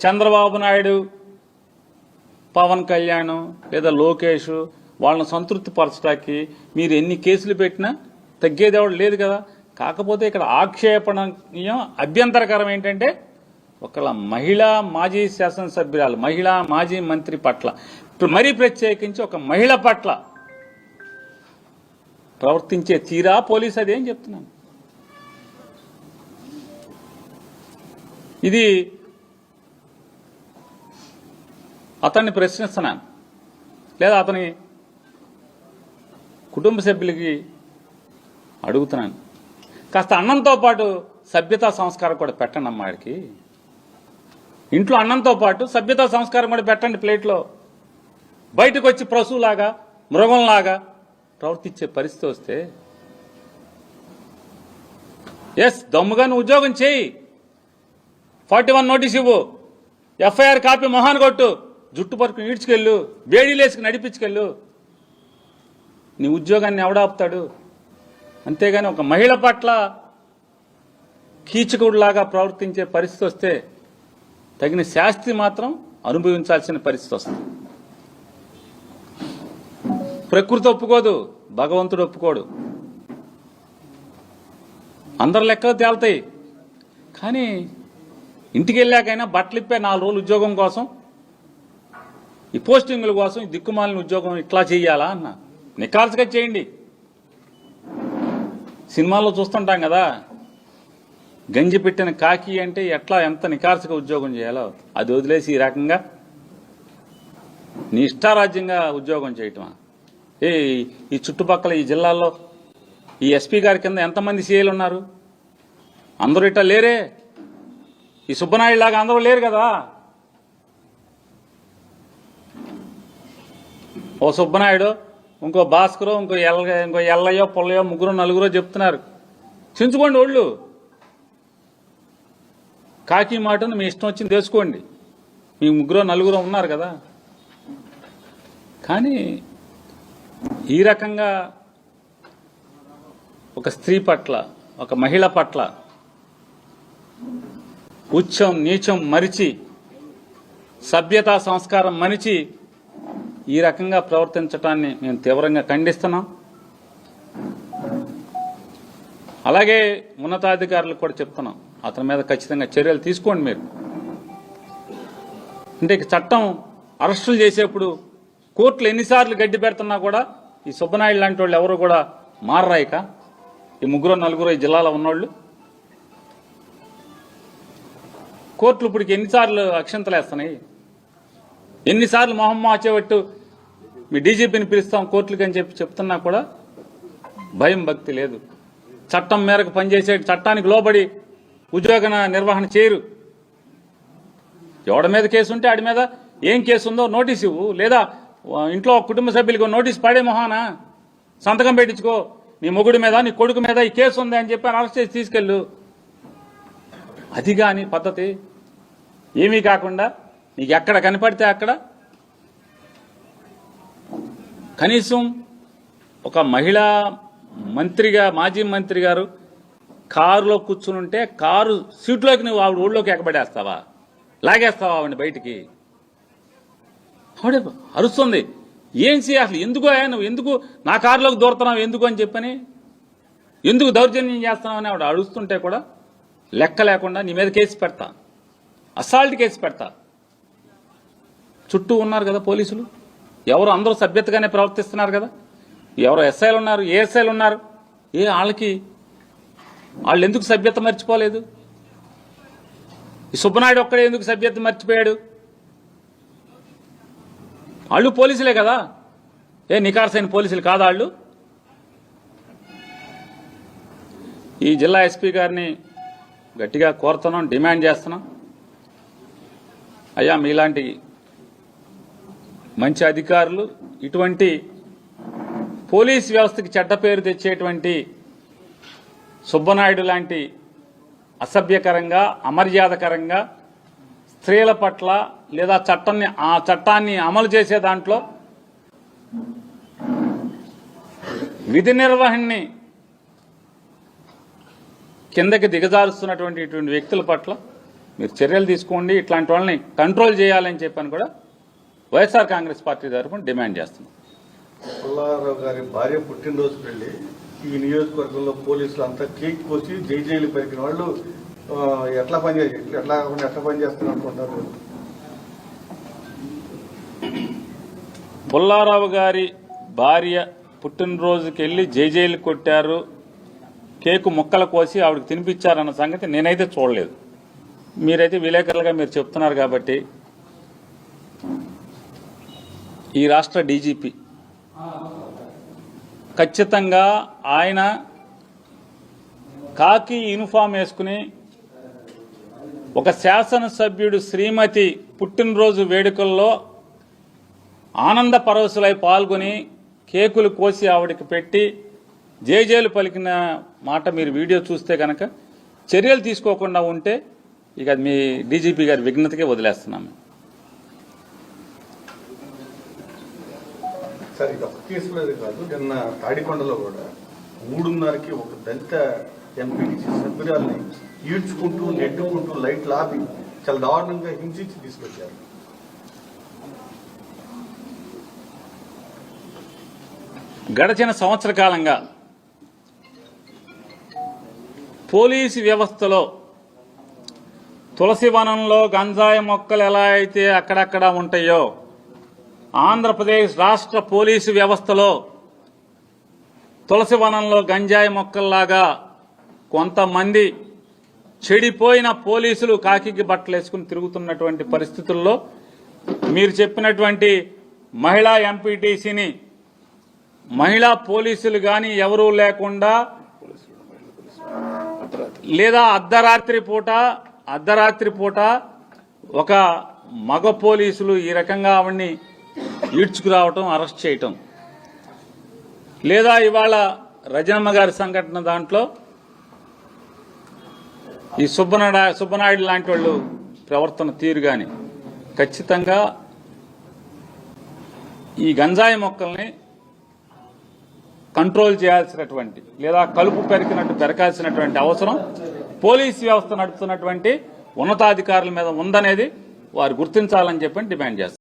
చంద్రబాబు నాయుడు పవన్ కళ్యాణ్ లేదా లోకేష్ వాళ్ళని సంతృప్తి పరచడానికి మీరు ఎన్ని కేసులు పెట్టినా తగ్గేదేవాడు లేదు కదా. కాకపోతే ఇక్కడ ఆక్షేపణీయం అభ్యంతరకరం ఏంటంటే ఒకళ్ళ మహిళా మాజీ శాసనసభ్యురాలు మహిళా మాజీ మంత్రి పట్ల ఇప్పుడు మరీ ప్రత్యేకించి ఒక మహిళ పట్ల ప్రవర్తించే తీరా పోలీస్ అదేం చెప్తున్నాను. ఇది అతన్ని ప్రశ్నిస్తున్నాను. లేదా అతని కుటుంబ సభ్యులకి అడుగుతున్నాను. కాస్త అన్నంతో పాటు సభ్యతా సంస్కారం కూడా పెట్టండి అమ్మాడికి ఇంట్లో అన్నంతో పాటు సభ్యతా సంస్కారం కూడా పెట్టండి ప్లేట్లో. బయటకు వచ్చి పశువులాగా మృగంలాగా ప్రవర్తించే పరిస్థితి వస్తే ఎస్ దమ్ముగా నువ్వు ఉద్యోగం చేయి. ఫార్టీ వన్ నోటీస్ ఇవ్వు. ఎఫ్ఐఆర్ కాపీ మొహాన్ కొట్టు. జుట్టు పరుకు ఈడ్చుకెళ్ళు వేడిలేసుకు నడిపించుకెళ్ళు. నీ ఉద్యోగాన్ని ఎవడాపుతాడు అంతేగాని ఒక మహిళ పట్ల కీచకుడిలాగా ప్రవర్తించే పరిస్థితి వస్తే తగిన శాస్తి మాత్రం అనుభవించాల్సిన పరిస్థితి వస్తుంది. ప్రకృతి ఒప్పుకోదు భగవంతుడు ఒప్పుకోడు. అందరు లెక్కలు తేలుతాయి. కానీ ఇంటికి వెళ్ళాకైనా బట్టలు ఇప్పే నాలుగు రోజులు ఉద్యోగం కోసం ఈ పోస్టింగ్ల కోసం ఈ దిక్కుమాలిన ఉద్యోగం ఇట్లా చేయాలా అన్న. నిఖార్సుగా చేయండి. సినిమాల్లో చూస్తుంటాం కదా గంజి పెట్టిన కాకి అంటే ఎట్లా ఎంత నిఖార్సుగా ఉద్యోగం చేయాలో అది వదిలేసి ఈ రకంగా నీ ఇష్టారాజ్యంగా ఉద్యోగం చేయటమా? ఏ ఈ చుట్టుపక్కల ఈ జిల్లాల్లో ఈ ఎస్పీ గారి కింద ఎంతమంది సీఏలు ఉన్నారు? అందరూ ఇట్లా లేరే? ఈ సుబ్బనాయుడు లాగా అందరూ లేరు కదా? ఓ సుబ్బనాయుడు ఇంకో భాస్కరు ఇంకో ఎల్ల ఇంకో ఎల్లయ్యో పుల్లయ్యో ముగ్గురు నలుగురో చెప్తున్నారు. చించుకోండి ఒళ్ళు. కాకి మాటను మీ ఇష్టం వచ్చింది తెలుసుకోండి. మీ ముగ్గురు నలుగురు ఉన్నారు కదా. కానీ ఈ రకంగా ఒక స్త్రీ పట్ల ఒక మహిళ పట్ల ఉచ్చం నీచం మరిచి సభ్యతా సంస్కారం మరిచి ఈ రకంగా ప్రవర్తించటాన్ని మేము తీవ్రంగా ఖండిస్తున్నాం. అలాగే ఉన్నతాధికారులకు కూడా చెప్తున్నాం. అతని మీద ఖచ్చితంగా చర్యలు తీసుకోండి మీరు. అంటే చట్టం అరెస్టులు చేసేప్పుడు కోర్టులు ఎన్నిసార్లు గడ్డి పెడుతున్నా కూడా ఈ సుబ్బనాయుడు లాంటి వాళ్ళు ఎవరు కూడా మారరాయిక ఈ ముగ్గురు నలుగురు ఈ జిల్లాలో ఉన్నోళ్ళు. కోర్టులు ఇప్పటికి ఎన్నిసార్లు అక్షంతలు వేస్తున్నాయి? ఎన్నిసార్లు మొహం మార్చేవట్టు మీ డీజీపీని పిలుస్తాం కోర్టులకి అని చెప్పి చెప్తున్నా కూడా భయం భక్తి లేదు. చట్టం మేరకు పనిచేసే చట్టానికి లోబడి ఉద్యోగ నిర్వహణ చేయరు. ఎవడ మీద కేసు ఉంటే ఆడి మీద ఏం కేసు ఉందో నోటీస్ ఇవ్వు. లేదా ఇంట్లో కుటుంబ సభ్యులకు నోటీస్ పడే మొహానా? సంతకం పెట్టించుకో. నీ మొగుడి మీద నీ కొడుకు మీద ఈ కేసు ఉంది అని చెప్పి అరెస్ట్ చేసి తీసుకెళ్ళు. అది కాని పద్ధతి ఏమీ కాకుండా నీకు ఎక్కడ కనపడితే అక్కడ? కనీసం ఒక మహిళా మంత్రిగా మాజీ మంత్రి గారు కారులో కూర్చుని ఉంటే కారు సీట్లోకి నువ్వు ఆవిడ ఊళ్ళోకి ఎక్కబడేస్తావా లాగేస్తావా ఆవిడ బయటికి? ఆవిడ అరుస్తుంది. ఏం చేయాలి అసలు? ఎందుకు ఆయా నువ్వు? ఎందుకు నా కారులోకి దూరుతున్నావు? ఎందుకు అని చెప్పని? ఎందుకు దౌర్జన్యం చేస్తున్నావు అని ఆవిడ అడుస్తుంటే కూడా లెక్క లేకుండా నీ మీద కేసు పెడతా. అసాల్ట్ కేసు పెడతా. చుట్టూ ఉన్నారు కదా పోలీసులు? ఎవరు అందరూ సభ్యతగానే ప్రవర్తిస్తున్నారు కదా? ఎవరు ఎస్ఐలు ఉన్నారు ఏఎస్ఐలు ఉన్నారు? ఏ వాళ్ళకి వాళ్ళు ఎందుకు సభ్యత మర్చిపోలేదు? ఈ సుబ్బనాయుడు ఒక్కడే ఎందుకు సభ్యత మర్చిపోయాడు? వాళ్ళు పోలీసులే కదా? ఏ నికార్సైన పోలీసులు కాదా వాళ్ళు? ఈ జిల్లా ఎస్పీ గారిని గట్టిగా కోరుతున్నాం డిమాండ్ చేస్తున్నాం. అయ్యా మీలాంటి మంచి అధికారులు ఇటువంటి పోలీస్ వ్యవస్థకి చెడ్డ పేరు తెచ్చేటువంటి సుబ్బనాయుడు లాంటి అసభ్యకరంగా అమర్యాదకరంగా స్త్రీల పట్ల లేదా చట్టాన్ని ఆ చట్టాన్ని అమలు చేసే దాంట్లో విధి నిర్వహణని కిందకి దిగజారుస్తున్నటువంటి ఇటువంటి వ్యక్తుల పట్ల మీరు చర్యలు తీసుకోండి. ఇట్లాంటి వాళ్ళని కంట్రోల్ చేయాలని చెప్పని కూడా వైఎస్ఆర్ కాంగ్రెస్ పార్టీ తరఫున డిమాండ్ చేస్తున్నాం. పుల్లారావు గారి భార్య పుట్టినరోజు పెళ్ళి. ఈ నియోజకవర్గంలో పోలీసులు అంతా కేక్ కోసి జై జైలు పెరిగిన వాళ్ళు ఎట్లా పనిచేయాలి ఎట్లా కాకుండా ఎట్లా పనిచేస్తున్నారు అనుకుంటారు పుల్లారావు గారి భార్య పుట్టినరోజుకి వెళ్ళి జైజైలు కొట్టారు. కేకు ముక్కలు కోసి ఆవిడకి తినిపించారన్న సంగతి నేనైతే చూడలేదు. మీరైతే విలేకరులుగా మీరు చెప్తున్నారు కాబట్టి ఈ రాష్ట్ర డీజీపీ. ఖచ్చితంగా ఆయన కాకి యూనిఫామ్ వేసుకుని ఒక శాసనసభ్యుడు శ్రీమతి పుట్టినరోజు వేడుకల్లో ఆనంద పరవశులై పాల్గొని కేకులు కోసి ఆవిడకి పెట్టి జేజేలు పలికిన మాట మీరు వీడియో చూస్తే కనుక చర్యలు తీసుకోకుండా ఉంటే ఇక అది మీ డీజీపీ గారి విఘ్నతకే వదిలేస్తున్నాము. సరే ఇది ఒక కేసులో కాదు నిన్న తాడికొండలో కూడా మూడున్నరకి ఒక దళిత ఎంపీటీసీ సభ్యురాల్ని ఈడ్చుకుంటూ నెట్టుకుంటూ లైట్లు ఆపి చాలా దారుణంగా హింసించి తీసుకొచ్చారు. గడచిన సంవత్సర కాలంగా పోలీసు వ్యవస్థలో తులసి వనంలో గంజాయి మొక్కలు ఎలా అయితే అక్కడక్కడ ఉంటాయో ఆంధ్రప్రదేశ్ రాష్ట్ర పోలీసు వ్యవస్థలో తులసి వనంలో గంజాయి మొక్కల్లాగా కొంతమంది చెడిపోయిన పోలీసులు కాకికి బట్టలు వేసుకుని తిరుగుతున్నటువంటి పరిస్థితుల్లో మీరు చెప్పినటువంటి మహిళా ఎంపీటీసీని మహిళా పోలీసులు కానీ ఎవరూ లేకుండా లేదా అర్ధరాత్రి పూట అర్ధరాత్రి పూట ఒక మగ పోలీసులు ఈ రకంగా ఆవిడ్ని ఈడ్చుకురావటం అరెస్ట్ చేయటం. లేదా ఇవాళ రజనమ్మ గారి సంఘటన దాంట్లో ఈ సుబ్బనాడ సుబ్బనాయుడు లాంటి వాళ్ళు ప్రవర్తన తీరు కానీ ఖచ్చితంగా ఈ గంజాయి మొక్కల్ని కంట్రోల్ చేయాల్సినటువంటి లేదా కలుపు పెరికినట్టు పెరకాల్సినటువంటి అవసరం పోలీస్ వ్యవస్థ నడుపుతున్నటువంటి ఉన్నతాధికారుల మీద ఉందనేది వారు గుర్తించాలని చెప్పని డిమాండ్ చేస్తారు.